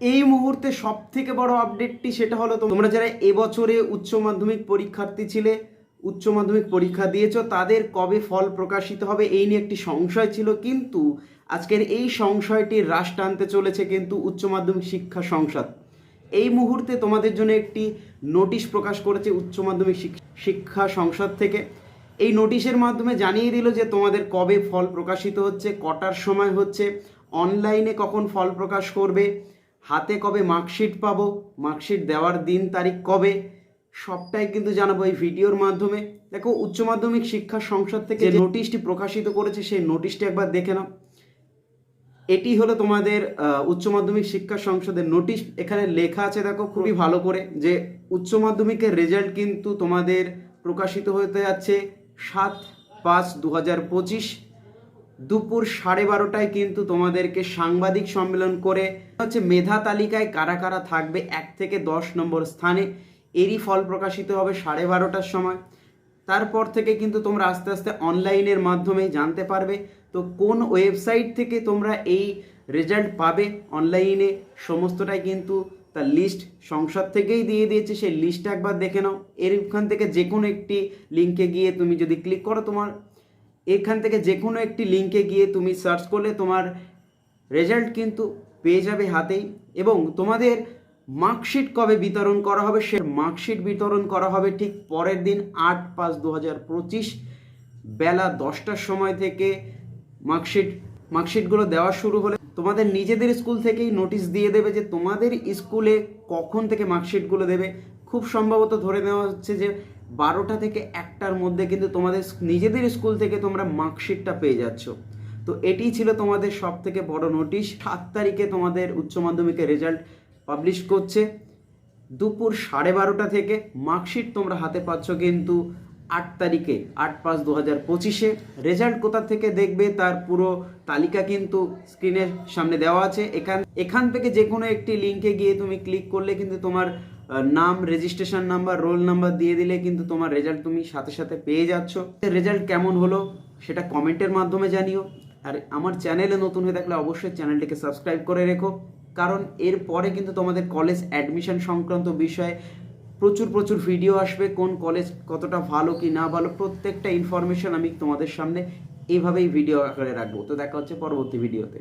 এই মুহূর্তে সব থেকে বড় আপডেটটি সেটা হলো তোমরা যারা এবছরে উচ্চ মাধ্যমিক পরীক্ষার্থী ছিলে, উচ্চ মাধ্যমিক পরীক্ষা দিয়েছ, তাদের কবে ফল প্রকাশিত হবে এই নিয়ে একটি সংশয় ছিল, কিন্তু আজকের এই সংশয়টি হ্রাস টানতে চলেছে কিন্তু উচ্চ মাধ্যমিক শিক্ষা সংসদ। এই মুহূর্তে তোমাদের জন্য একটি নোটিশ প্রকাশ করেছে উচ্চ মাধ্যমিক শিক্ষা সংসদ থেকে। এই নোটিশের মাধ্যমে জানিয়ে দিল যে তোমাদের কবে ফল প্রকাশিত হচ্ছে, কটার সময় হচ্ছে অনলাইনে কখন ফল প্রকাশ করবে হাতে কবে মার্কশিট পাবো, মার্কশিট দেওয়ার দিন তারিখ কবে, সবটাই কিন্তু জানাব এই ভিডিওর মাধ্যমে। দেখো, উচ্চ মাধ্যমিক শিক্ষা সংসদ থেকে যে নোটিশটি প্রকাশিত করেছে, সেই নোটিশটি একবার দেখে নাও। এটি হলো তোমাদের উচ্চ মাধ্যমিক শিক্ষা সংসদের নোটিশ। এখানে লেখা আছে, দেখো, খুবই ভালো করে, যে উচ্চ মাধ্যমিকের রেজাল্ট কিন্তু তোমাদের প্রকাশিত হতে যাচ্ছে সাত পাঁচ দু হাজার পঁচিশ। দুপুর সাড়ে বারোটায় কিন্তু তোমাদেরকে সাংবাদিক সম্মেলন করে হচ্ছে মেধা তালিকায় কারা কারা থাকবে এক থেকে দশ নম্বর স্থানে। এরই ফল প্রকাশিত হবে সাড়ে বারোটার সময়। তারপর থেকে কিন্তু তোমরা আস্তে আস্তে অনলাইনের মাধ্যমে জানতে পারবে তো কোন ওয়েবসাইট থেকে তোমরা এই রেজাল্ট পাবে। অনলাইনে সমস্তটাই কিন্তু তার লিস্ট সংসদ থেকেই দিয়ে দিয়েছে, সেই লিস্টটা একবার দেখে নাও। এরখান থেকে যে কোনো একটি লিঙ্কে গিয়ে তুমি যদি ক্লিক করো তোমার এখান থেকে যে কোনো একটি লিঙ্কে গিয়ে তুমি সার্চ করলে তোমার রেজাল্ট কিন্তু পেয়ে যাবে হাতেই এবং তোমাদের মার্কশিট কবে বিতরণ করা হবে সে মার্কশিট বিতরণ করা হবে ঠিক পরের দিন আট পাঁচ দু বেলা দশটার সময় থেকে মার্কশিট মার্কশিটগুলো দেওয়া শুরু হলে তোমাদের নিজেদের স্কুল থেকেই নোটিশ দিয়ে দেবে যে তোমাদের স্কুলে কখন থেকে মার্কশিটগুলো দেবে। খুব সম্ভবত ধরে নেওয়া হচ্ছে যে বারোটা থেকে একটার মধ্যে কিন্তু তোমাদের নিজেদের স্কুল থেকে তোমরা মার্কশিটটা পেয়ে যাচ্ছ। তো এটি ছিল তোমাদের সব থেকে বড় নোটিশ। সাত তারিখে তোমাদের উচ্চ মাধ্যমিকের রেজাল্ট পাবলিশ করছে। দুপুর সাড়ে বারোটা থেকে মার্কশিট তোমরা হাতে পাচ্ছ কিন্তু আট তারিখে, আট পাঁচ দু হাজার পঁচিশে। রেজাল্ট কোথা থেকে দেখবে তার পুরো তালিকা কিন্তু স্ক্রিনের সামনে দেওয়া আছে। এখান এখান থেকে যে কোনো একটি লিঙ্কে গিয়ে তুমি ক্লিক করলে কিন্তু তোমার নাম রেজিস্ট্রেশন নাম্বার রোল নাম্বার দিয়ে দিলে কিন্তু তোমার রেজাল্ট তুমি সাথে সাথে পেয়ে যাচ্ছ। রেজাল্ট কেমন হলো সেটা কমেন্টের মাধ্যমে জানিও। আর আমার চ্যানেলে নতুন হয়ে থাকলে অবশ্যই চ্যানেলটিকে সাবস্ক্রাইব করে রেখো। কারণ এর পরে কিন্তু তোমাদের কলেজ অ্যাডমিশন সংক্রান্ত বিষয়ে প্রচুর প্রচুর ভিডিও আসবে, কোন কলেজ কতটা ভালো কি না ভালো, প্রত্যেকটা ইনফরমেশন আমি তোমাদের সামনে এইভাবেই ভিডিও আকারে রাখব। তো দেখা হচ্ছে পরবর্তী ভিডিওতে